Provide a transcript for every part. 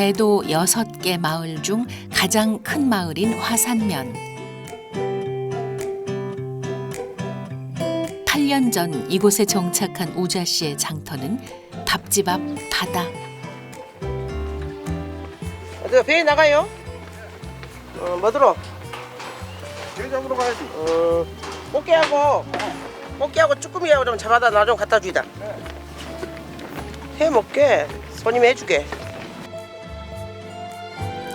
개도 6개 마을 중 가장 큰 마을인 화산면. 8년 전 이곳에 정착한 우자 씨의 장터는 밥집 앞 바다. 어디 배 나가요? 어, 뭐 들어? 게 잡으러 가야지. 어, 꽃게하고 꽃게하고 쭈꾸미하고 좀 잡아다 나 좀 갖다 주이다. 해 먹게 손님이 해주게.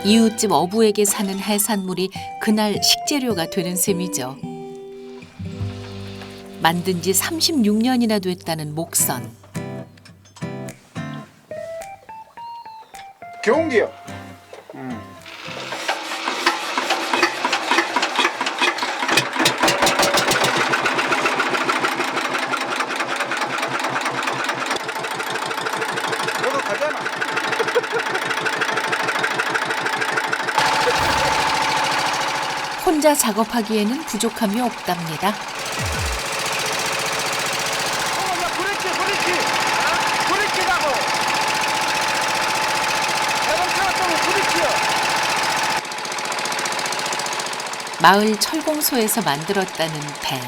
이웃집 어부에게 사는 해산물이 그날 식재료가 되는 셈이죠. 만든 지 36년이나 됐다는 목선. 경기요. 음. 혼자 작업하기에는 부족함이 없답니다. 브레이크야. 마을 철공소에서 만들었다는 배.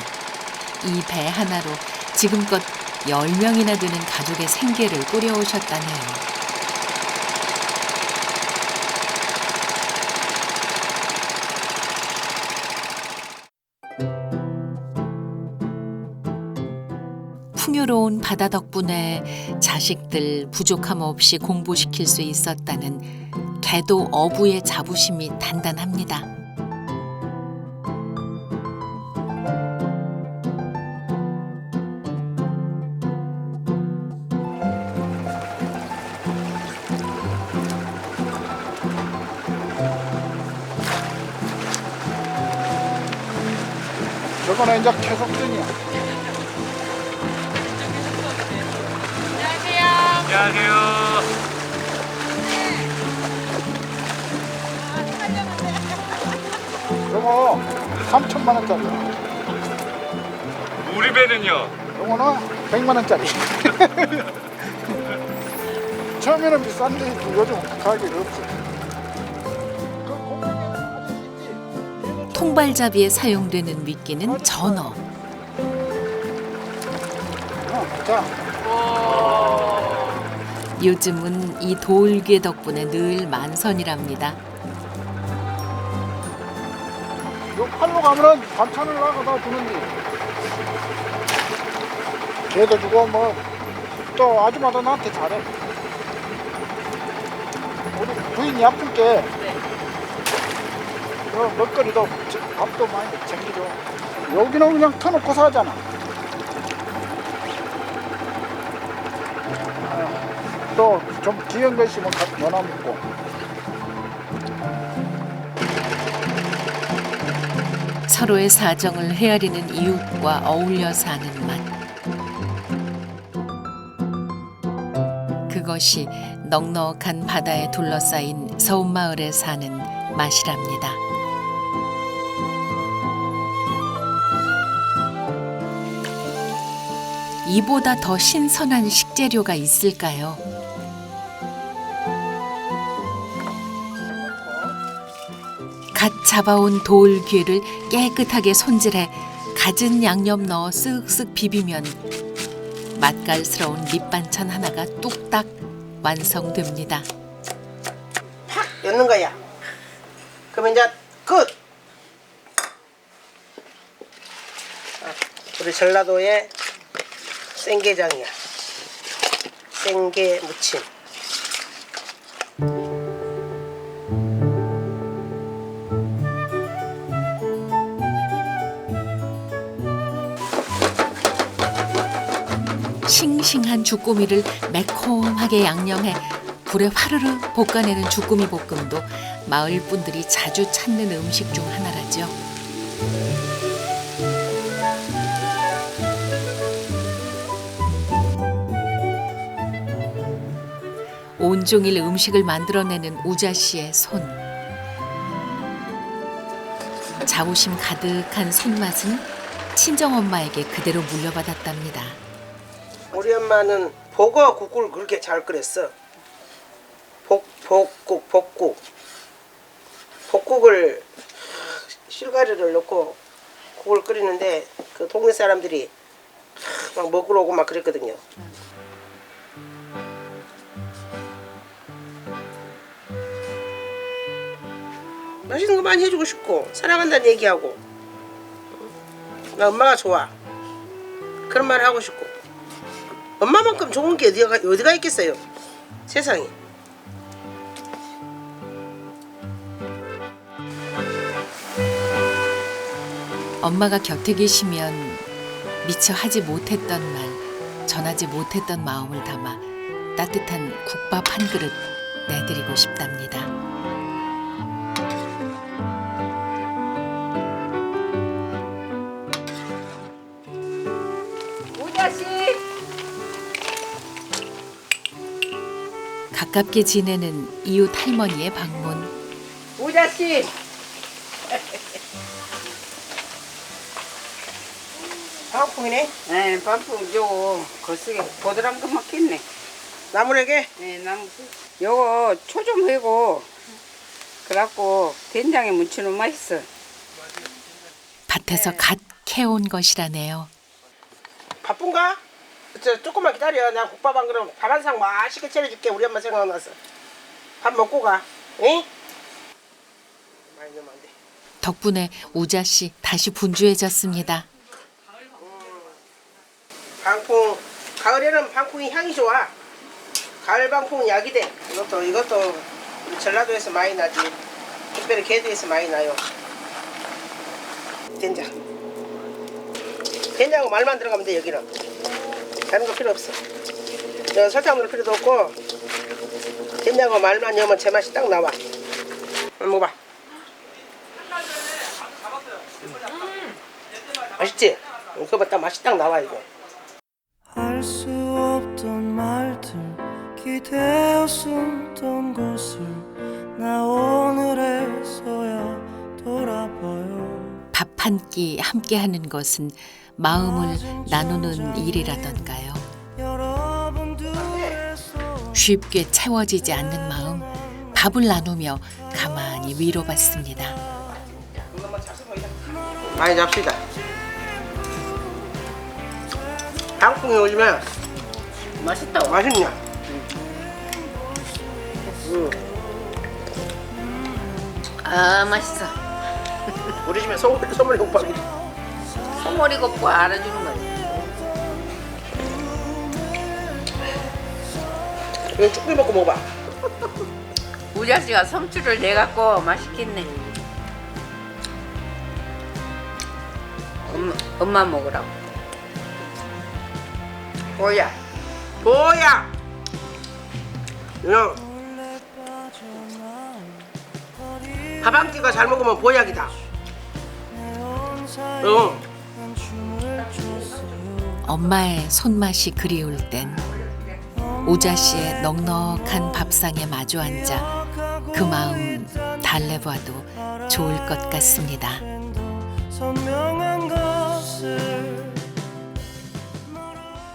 이 배 하나로 지금껏 10명이나 되는 가족의 생계를 꾸려오셨다네요. 풍요로운 바다 덕분에 자식들 부족함 없이 공부시킬 수 있었다는 개도 어부의 자부심이 단단합니다. 저거는 이제 계속전이야. 안녕하세요. 저거 3천만 원짜리. 우리 배는요? 요거는 100만 원짜리. 처음에는 비싼데 요즘 가격이 없어. 그? 통발잡이에 사용되는 미끼는 전어. 어, 자, 요즘은 이 돌괴 덕분에 늘 만선이랍니다. 요 팔로 가면은 반찬을 나가다 주는데. 걔도 주고 뭐 또 아줌마도 나한테 잘해. 우리 부인이 아픈 게 어, 먹거리도 저- 밥도 많이 챙기죠. 여기는 그냥 터놓고 사잖아. 또 좀 귀한 거 있으면 가- 전화 먹고. 서로의 사정을 헤아리는 이웃과 어울려 사는 맛. 그것이 넉넉한 바다에 둘러싸인 서운마을에 사는 맛이랍니다. 이보다 더 신선한 식재료가 있을까요? 갓 잡아온 돌귀를 깨끗하게 손질해 갖은 양념 넣어 쓱쓱 비비면 맛깔스러운 밑반찬 하나가 뚝딱 완성됩니다. 팍 엮는 거야. 그러면 이제 끝. 아, 우리 전라도의 생게장이야. 생게 무침. 싱싱한 주꾸미를 매콤하게 양념해 불에 화르르 볶아내는 주꾸미 볶음도 마을 분들이 자주 찾는 음식 중 하나라죠. 온종일 음식을 만들어내는 우자 씨의 손. 자부심 가득한 손맛은 친정 엄마에게 그대로 물려받았답니다. 우리 엄마는 보고 국을 그렇게 잘 끓였어. 복, 복국, 복국. 복국을 실가루를 넣고 국을 끓이는데 그 동네 사람들이 막 먹으러 오고 막 그랬거든요. 맛있는 거 많이 해주고 싶고 사랑한다는 얘기하고 나 엄마가 좋아 그런 말 하고 싶고 엄마만큼 좋은 게 어디가, 어디가 있겠어요 세상에 엄마가 곁에 계시면 미처 하지 못했던 말, 전하지 못했던 마음을 담아 따뜻한 국밥 한 그릇 내드리고 싶답니다. 가깝게 지내는 이웃 할머니의 방문. 우자 씨 방풍이네? 네 반품 요거 거쓰게 보드람 거 먹겠네. 나무래게? 네 나무. 요거 초 좀 해고 그래갖고 된장에 무치면 맛있어. 밭에서 갓 캐온 것이라네요. 바쁜가? 저 조금만 기다려. 나 국밥 한 그릇 밥 한 상 맛있게 차려줄게. 우리 엄마 생각나서. 밥 먹고 가. 응? 많이 넣으면 안 돼 덕분에 우자 씨 다시 분주해졌습니다. 방풍 가을에는 방풍이 향이 좋아. 가을 방풍은 약이 돼. 이것도 이것도 우리 전라도에서 많이 나지. 특별히 개도에서 많이 나요. 된장. 된장은 말만 들어가면 돼 여기는 다른 거 필요 없어. 저 설탕 넣을 필요도 없고 된장과 말만 넣으면 제 맛이 딱 나와. 먹어봐. 맛있지? 그거 봐, 딱 맛이 딱 나와 이거. 할 수 없던 말들 기대어 숨던 곳을 나 오늘에서야 돌아봐요 밥 한 끼 함께 하는 것은 마음을 나누는 일이라던가요. 쉽게 채워지지 않는 마음, 밥을 나누며 가만히 위로받습니다. 많이 잡시다. 방풍이 올리면 맛있다 맛있냐? 응. 아 맛있어 우리 집에 소머리, 소머리 국밥이 소머리 걷고 알아주는 거지 이거 쭈꾸미 먹고 먹어봐. 우자씨가 성추를 내갖고 맛있겠네 엄마, 엄마 먹으라고 뭐야 뭐야? 이거 몰래 빠져나온 밥한 끼가 잘 먹으면 보약이다. 어요 엄마의 손맛이 그리울 땐 우자 씨의 넉넉한 밥상에 마주 앉아 그 마음 달래봐도 좋을 것 같습니다.